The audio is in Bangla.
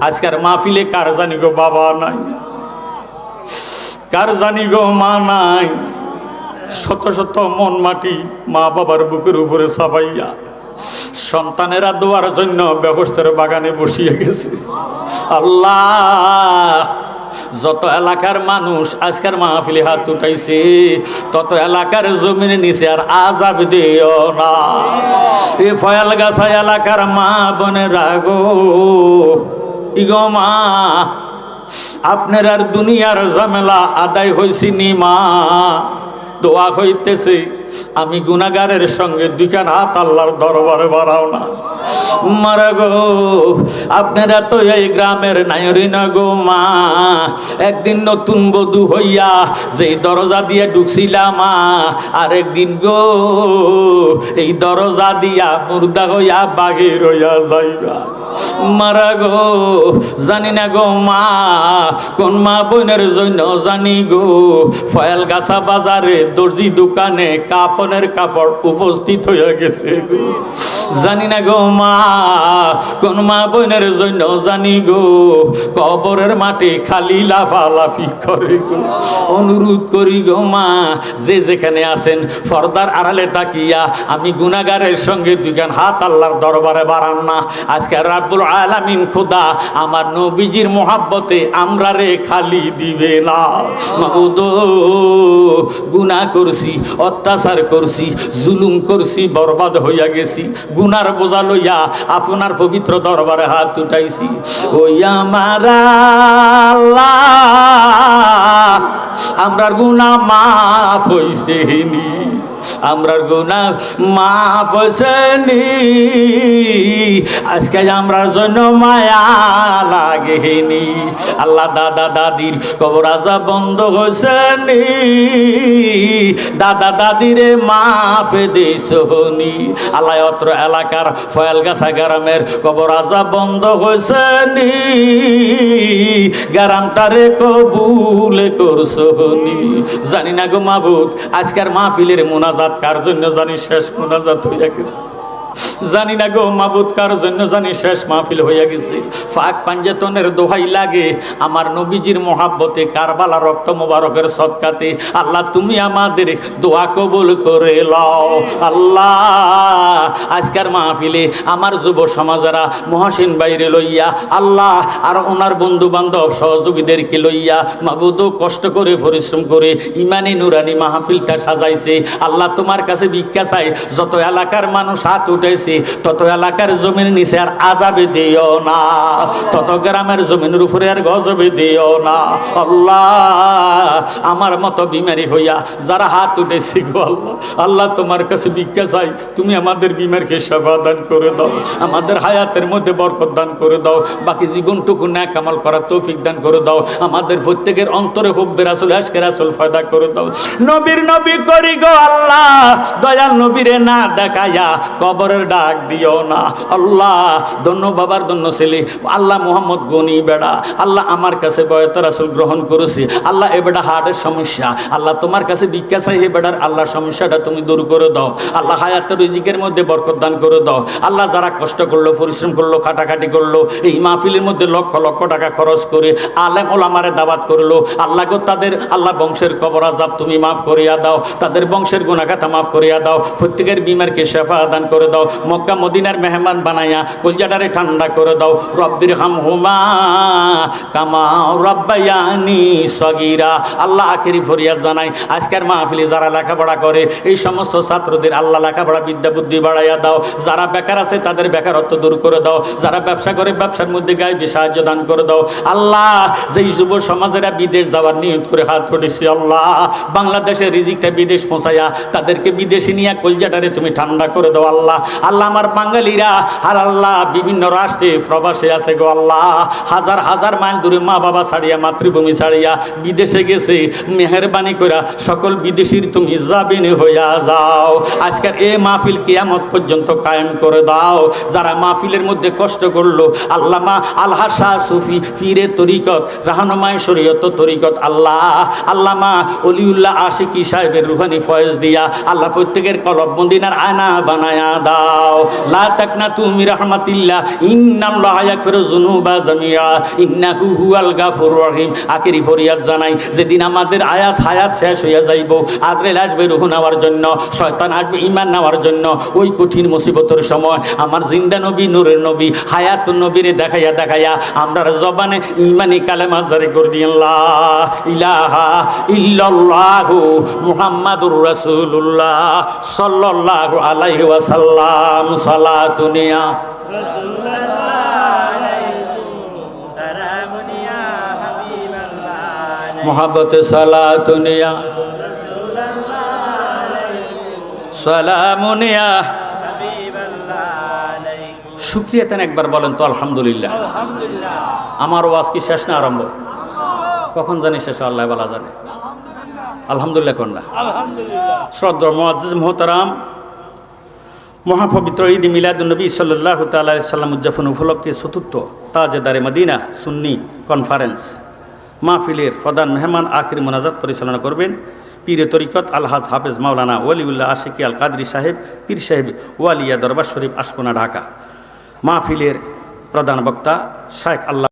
আজকার মাহফিলে কার জানি গো বাবা নাই? কার জানি গো মা নাই? শত শত মন মাটি মা বাবার বুকের উপরে সাবাইয়া সন্তানেরা দোয়ার জন্য ব্যবস্থার বাগানে বসিয়ে গেছে। আল্লাহ! যত এলাকার মানুষ আজকের মাহফিলে হাত উঠাইছে, তত এলাকার জমির নিচে আর আজাব দিও না। এ ফয়াল গাছা এলাকার মা বনে রাগো ইগো মা, আপনার আর দুনিয়ার ঝামেলা আদায় হয়েছি নি মা। দোয়া হইতেছে। আমি গুনাগারের সঙ্গে দুইখান হাত আল্লাহর দরবারে বাড়াও না। মারা গো, আপনারা তো এই গ্রামের নায়রিনা গো মা। একদিন নতুন বধূ হইয়া যেই দরজা দিয়ে ঢুকছিলাম মা, আরেকদিন গো, এই দরজা দিয়া মুর্দা হইয়া বাঘের হইয়া যাইবা। মারা গো, জানি না গো মা, কোন মা বোনের জন্য জানি গো। ফয়াল গাছা বাজারে দর্জি দোকানে কাফনের কাপড় উপস্থিত হয়ে গেছে গো। জানি না গো মা, কোন মা বোনের জন্য জানি গো। কবরের মাটি খালি লাফালাফি করে গো। অনুরোধ করি গো মা, যে যেখানে আছেন ফর্দার আড়ালে তাকিয়া আমি গুনাগারের সঙ্গে দুইখান হাত আল্লাহর দরবারে বাড়ান না। আজকে রাব্বুল আলামিন খোদা, আমার নবীজির মোহাব্বতে আমরা রে খালি দিবে না। গুনাহ করছি, অত্যাচার করছি, জুলুম করছি, বরবাদ হইয়া গেছি, গুনার বোঝা লইয়া আপনার পবিত্র দরবারে হাত উঠাইছি। ওই আমার আমরার গুনা মাফ হইছে নি। আমরার হইছে নি আজকে আমরার জন্য মায়া লাগেনি। আল্লাহ দাদা দাদির কবর আজা বন্ধ হয়েছে নি দাদা দাদিরে মাফ দিস হনি আল্লাহ অত্র এলাকার ফয়ালগাছা গ্রামের কবর আজা বন্ধ হয়েছে নি গ্রামটারে কবুল করছ হনি জানি না গো মাবুদ, আজকের মাহফিলের মোনাজাত কার জন্য জানি শেষ মোনাজাত হইয়া গেছে। জানি না গো মাবুদ, কার জন্য জানি শেষ মাহফিল হইয়া গেছে। ফাঁক পাঞ্জাতনের দোহাই লাগে। আমার নবীজির মহাব্বতে কারবালা রক্ত মোবারকের সৎকাতে। আল্লাহ, তুমি আমাদের দোয়া কবুল করে লও। আল্লাহ, আজকের মাহফিলে আমার যুব সমাজেরা, মহাসিন বাইরে লইয়া, আল্লাহ আর ওনার বন্ধু বান্ধব সহযোগীদেরকে লইয়া মাবুদ কষ্ট করে, পরিশ্রম করে ইমানি নুরানি মাহফিলটা সাজাইছে। আল্লাহ, তোমার কাছে ভিক্ষা চাই। যত এলাকার মানুষ হাত উঠেছে, তত এলাকার জমির নিচে আর আজাবে দিও না, তত গ্রামের জমিনের উপরে আর গজবে দিও না। আল্লাহ, আমার মতো বিমারি হইয়া যারা হাত উঠেছি গো আল্লাহ আল্লাহ তোমার কাছে ভিক্ষা চাই, তুমি আমাদের বিমারকে সেবা দান করে দাও, আমাদের হায়াতের মধ্যে বরকত দান করে দাও, বাকি জীবনটুকু ন্যাক কামাল করার তৌফিক দান করে দাও, আমাদের প্রত্যেকের অন্তরে হুব্বের আসল হাসকের আসল ফায়দা করে দাও। নবীর নবী করি গো আল্লাহ, দয়াল নবীরে না দেখাইয়া কবরের ডাক দিও না। আল্লাহ ধন্য বাবার ধন্য ছেলে। আল্লাহ মোহাম্মদ গনি বেড়া। আল্লাহ আমার কাছে বয়তার আসল গ্রহণ করেছে। আল্লাহ এ বেটা হার্টের সমস্যা। আল্লাহ তোমার কাছে ভিক্ষা চাই, হে বেড়ার আল্লাহ সমস্যাটা তুমি দূর করে দাও। আল্লাহ হায়াতের রিজিকের মধ্যে বরকত দান করে দাও। আল্লাহ যারা কষ্ট করল, পরিশ্রম করল, খাটাখাটি করল, এই মাহফিলের মধ্যে লক্ষ লক্ষ টাকা খরচ করে আলেম ওলামারে দাবাত করল, আল্লাহ গো তাদের, আল্লাহ বংশের কবর আজাব তুমি মাফ করিয়া দাও। তাদের বংশের গুণাখাতা মাফ করিয়া দাও। প্রত্যেকের বিমারকে শেফা দান করে দাও। মক্কা মদিনার মেহমান বানাইয়া কলজাটারে ঠান্ডা করে দাও। রব্বির হাম হুমা কামা রব্বায়ানি সগিরা। আল্লাহ আখেরি ফরিয়াদ জানাই, আজকের মাহফিলে যারা লেখাপড়া করে, এই সমস্ত ছাত্রদের আল্লাহ লেখাপড়া বিদ্যা বুদ্ধি বাড়াইয়া দাও। যারা বেকার আছে তাদের বেকারত্ব দূর করে দাও। যারা ব্যবসা করে ব্যবসার মধ্যে গায়ে সাহায্য দান করে দাও। আল্লাহ যেই যুব সমাজেরা বিদেশ যাওয়ার নিয়ত করে হাত উঠেছি আল্লাহ বাংলাদেশের রিজিকটা বিদেশ পৌঁছাইয়া তাদেরকে বিদেশে নিয়ে কলজাটারে তুমি ঠান্ডা করে দাও, আল্লাহ। আল্লাহ আমার বাঙালিরা, আর আল্লাহ বিভিন্ন রাষ্ট্রে প্রবাসে আছে গো আল্লাহ। হাজার হাজার মাইল দূরে মা বাবা ছাড়িয়া, মাতৃভূমি ছাড়িয়া বিদেশে গেছে, মেহরবানি কইরা সকল বিদেশির তুমি জাবিনে হইয়া যাও। আজকের এ মাহফিল কিয়ামত পর্যন্ত কায়েম করে দাও। যারা মাহফিলের মধ্যে কষ্ট করল, আল্লামা আল্লাহ শাহ সুফি ফিরে তরিকত, রাহনমায় শরীয়ত তরিকত, আল্লাহ, আল্লামা অলিউল্লাহ আশিকি সাহেবের রুহানি ফয়েজ দিয়া, আল্লাহ প্রত্যেকের কলব মদিনার আয়না বানায়া দাও। দাও। লা তাকনা তুমি রাহমাতিল্লাহ হুয়াল গাফুরুর রহিম। আখেরি ফরিয়াদ জানাই, যেদিন আমাদের আয়াত হায়াত শেষ হইয়া যাইব আসবে নেওয়ার জন্য, শয়তান আসবে নেওয়ার জন্য, ওই কঠিন মুসিবতের সময় আমার জিন্দা নবী, নূরের নবী হায়াত নবীরে দেখাইয়া দেখাইয়া, আমরা জবানে ইমানি কালেমা জারি করে দিই, আল্লাহ। ইলাহা ইল্লাল্লাহু মুহাম্মাদুর রাসূলুল্লাহ সাল্লাল্লাহু আলাইহি ওয়াসাল্লাম। সালাম সালাতুনিয়া মোহাবত সালাতুনিয়া সালামুনিয়া সুক্রিয়া তেন একবার বলেন তো আলহামদুলিল্লাহ। আমার ওয়াজ কি শেষ না আরম্ভ? কখন জানি শেষ আল্লাহ বলা জানে। আলহামদুলিল্লাহ কন্যা। শ্রদ্ধ মোয়াজ মোহতারাম। মহাপবিত্র ঈদ মিলাদুলনবী সাল্লাহ তাল্লাহ সাল্লাম উদযাপন উপলক্ষে চতুর্থ তাজেদারে মদিনা সুন্নি কনফারেন্স। মাহফিলের প্রধান মেহমান আখির মোনাজাত পরিচালনা করবেন পীরে তরিকত আলহাজ হাফেজ মাওলানা ওয়ালিউল্লাহ আশিকি আল কাদরি সাহেব, পীর সাহেব ওয়ালিয়া দরবার শরীফ আশকোনা, ঢাকা। মাহফিলের প্রধান বক্তা শায়েখ আল্লাহ